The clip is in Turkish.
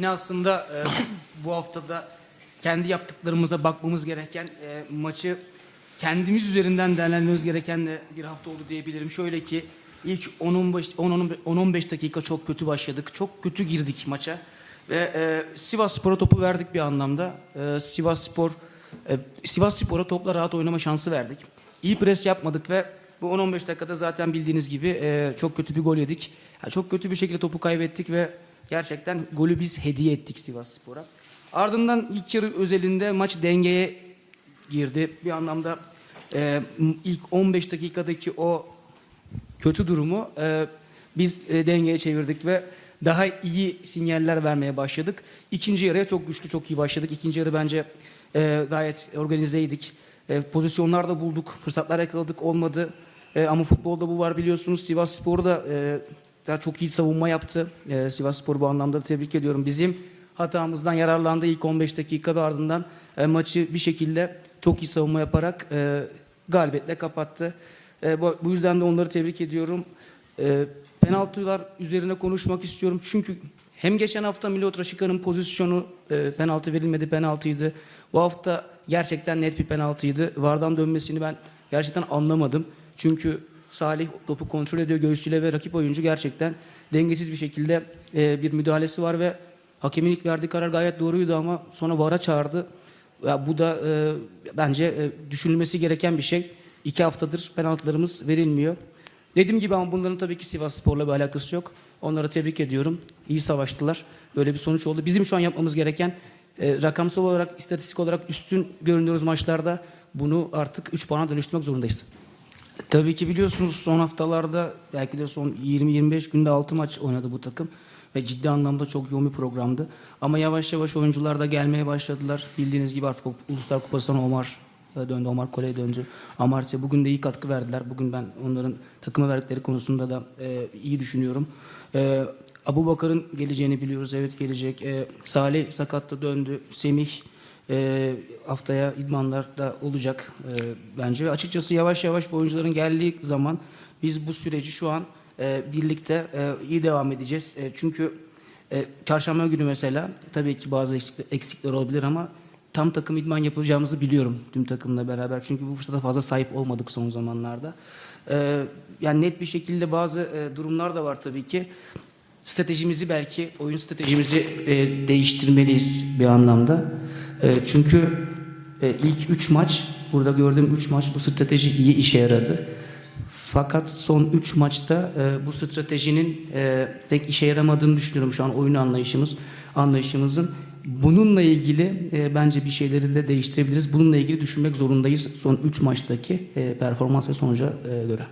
Yine aslında e, bu haftada kendi yaptıklarımıza bakmamız gereken e, maçı kendimiz üzerinden değerlendirmemiz gereken de bir hafta oldu diyebilirim. Şöyle ki ilk 10-15 10-15 dakika çok kötü başladık. Çok kötü girdik maça. Ve e, Sivas Spor'a topu verdik bir anlamda. E, Sivas Spor e, Sivas Spor'a topla rahat oynama şansı verdik. İyi pres yapmadık ve bu 10-15 dakikada zaten bildiğiniz gibi e, çok kötü bir gol yedik. Yani çok kötü bir şekilde topu kaybettik ve gerçekten golü biz hediye ettik Sivas Spor'a. Ardından ilk yarı özelinde maç dengeye girdi. Bir anlamda e, ilk 15 dakikadaki o kötü durumu e, biz e, dengeye çevirdik ve daha iyi sinyaller vermeye başladık. İkinci yarıya çok güçlü, çok iyi başladık. İkinci yarı bence e, gayet organizeydik. E, pozisyonlar da bulduk, fırsatlar yakaladık, olmadı. E, ama futbolda bu var biliyorsunuz. Sivas Spor da e, çok iyi savunma yaptı. E, Sivas Spor bu anlamda da tebrik ediyorum. Bizim hatamızdan yararlandı ilk 15 dakika ve ardından e, maçı bir şekilde çok iyi savunma yaparak e, galibiyetle kapattı. E, bu, bu yüzden de onları tebrik ediyorum. E, penaltılar üzerine konuşmak istiyorum. Çünkü hem geçen hafta Milot Raşika'nın pozisyonu e, penaltı verilmedi penaltıydı. Bu hafta gerçekten net bir penaltıydı. Vardan dönmesini ben gerçekten anlamadım. Çünkü Salih topu kontrol ediyor göğsüyle ve rakip oyuncu gerçekten dengesiz bir şekilde e, bir müdahalesi var ve hakemin ilk verdiği karar gayet doğruydu ama sonra VAR'a çağırdı. Ya bu da e, bence e, düşünülmesi gereken bir şey. İki haftadır penaltılarımız verilmiyor. Dediğim gibi ama bunların tabii ki Sivas Spor'la bir alakası yok. Onları tebrik ediyorum. İyi savaştılar. Böyle bir sonuç oldu. Bizim şu an yapmamız gereken e, rakamsal olarak, istatistik olarak üstün görünüyoruz maçlarda. Bunu artık 3 puana dönüştürmek zorundayız. Tabii ki biliyorsunuz son haftalarda belki de son 20-25 günde 6 maç oynadı bu takım. Ve ciddi anlamda çok yoğun bir programdı. Ama yavaş yavaş oyuncular da gelmeye başladılar. Bildiğiniz gibi artık Uluslar Kupası'na Omar e, döndü. Omar Koley döndü. Amartya bugün de iyi katkı verdiler. Bugün ben onların takıma verdikleri konusunda da e, iyi düşünüyorum. E, Abu Bakar'ın geleceğini biliyoruz. Evet gelecek. E, Salih sakatta döndü. Semih e, haftaya idmanlarda olacak e, bence. Ve açıkçası yavaş yavaş bu oyuncuların geldiği zaman biz bu süreci şu an e, birlikte e, iyi devam edeceğiz. E, çünkü e, çarşamba günü mesela tabii ki bazı eksik- eksikler olabilir ama tam takım idman yapacağımızı biliyorum tüm takımla beraber. Çünkü bu fırsata fazla sahip olmadık son zamanlarda. E, yani net bir şekilde bazı e, durumlar da var tabii ki. Stratejimizi belki, oyun stratejimizi e, değiştirmeliyiz bir anlamda. E, çünkü e, ilk 3 maç, burada gördüğüm 3 maç bu strateji iyi işe yaradı. Fakat son 3 maçta e, bu stratejinin e, pek işe yaramadığını düşünüyorum şu an oyun anlayışımız, anlayışımızın. Bununla ilgili e, bence bir şeyleri de değiştirebiliriz. Bununla ilgili düşünmek zorundayız son 3 maçtaki e, performans ve sonuca e, göre.